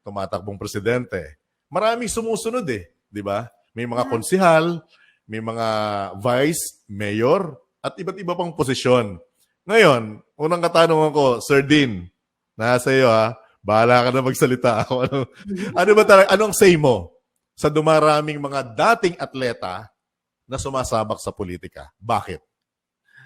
tumatakbong presidente. Maraming sumusunod eh, di ba? May mga konsihal, may mga vice, mayor, at iba't iba pang posisyon. Ngayon, unang katanungan ko, Sir Dean, nasa iyo ha, bahala ka na magsalita. Ako, ano, ano ba talaga, anong say mo sa dumaraming mga dating atleta na sumasabak sa politika? Bakit?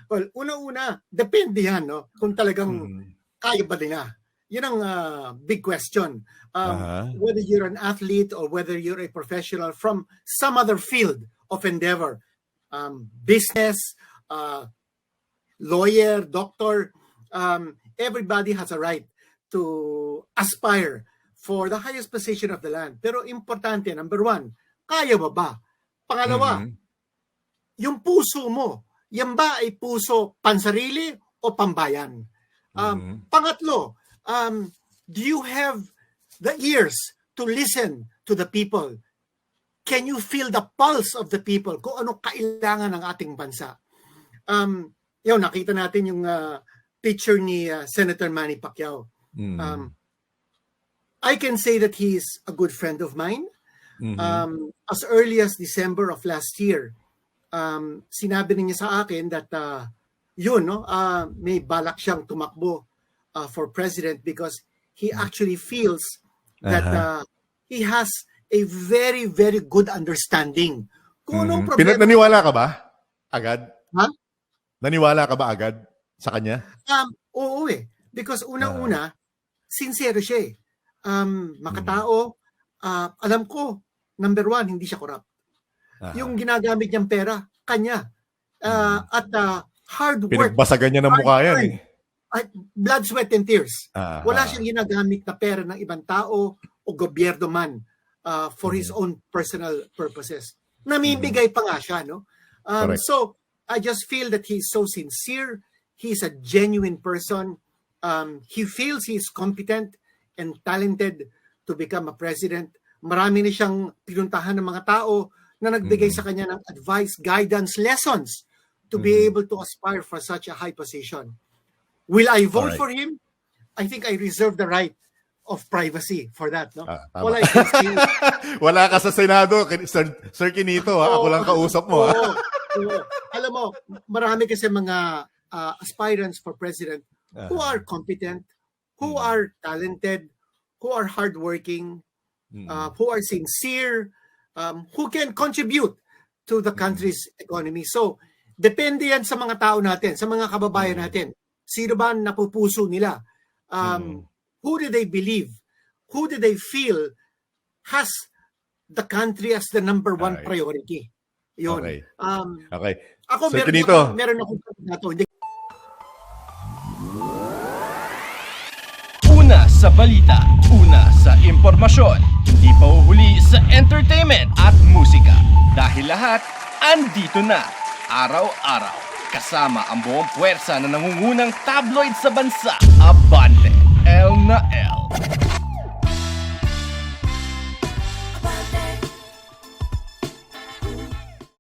Well, una-una, depende yan, no? Kung talagang Hmm. kaya ba nila. Yun ang ah, big question. Um, Aha. Whether you're an athlete or whether you're a professional from some other field of endeavor, um, business, uh, lawyer, doctor, um, everybody has a right to aspire for the highest position of the land. Pero importante, number one, kaya mo ba? Pangalawa, Mhm. yung puso mo, yan ba ay puso pansarili o pambayan? Um, Mhm. Pangatlo, um, do you have the ears to listen to the people? Can you feel the pulse of the people kung ano kailangan ng ating bansa? Um, yun, nakita natin yung uh, picture ni uh, Senator Manny Pacquiao. Mhm. Um, I can say that he's a good friend of mine. Mhm. Um, as early as December of last year, um, sinabi niya sa akin that uh, yun, no, uh, may balak siyang tumakbo uh, for president because he actually feels that. Aha. uh, he has a very, very good understanding kung Mhm. problema. Pina- naniwala ka ba? Agad? Ha? Naniwala ka ba agad sa kanya? Um, oo eh. Because unang-una, sincere siya eh. Um, makatao, uh, alam ko, number one, hindi siya corrupt. Aha. yung ginagamit niyang pera, kanya. Uh, At uh, hard work, Pinagbasagan niya ng mukha yan eh. Blood, sweat, and tears. Aha. Wala siyang ginagamit na pera ng ibang tao o gobyerno man uh, for his Mhm. own personal purposes. Namimigay pa nga siya, no? Um, Correct. so, I just feel that he's so sincere. He's a genuine person. Um, he feels he's competent and talented to become a president. Marami na siyang pinuntahan ng mga tao na nagbigay Mhm. sa kanya ng advice, guidance, lessons to be Mhm. able to aspire for such a high position. Will I vote Alright. for him? I think I reserve the right of privacy for that. No? Ah, tama. Is, Wala ka sa Senado, Sir, Sir Kinito ha. Ako lang kausap mo oo, oo. alam mo, marami kasi mga uh, aspirants for president who Aha. are competent, who Mhm. are talented, who are hardworking, Mhm. uh, who are sincere, um, who can contribute to the Mm. country's economy. So, depende yan sa mga tao natin, sa mga kababayan Mm. natin. Sino ba ang napupuso nila? Mm. Um, Who do they believe? Who do they feel has the country as the number one Alright. priority? Yun. Okay. Um, Okay. ako, Sir meron, Benito. ako, meron akong kandidato. Hindi Una sa balita, una sa impormasyon, hindi pa uhuli sa entertainment at musika. Dahil lahat, andito na, araw-araw. Kasama ang buong puwersa na nangungunang tabloid sa bansa, Abante, L na L.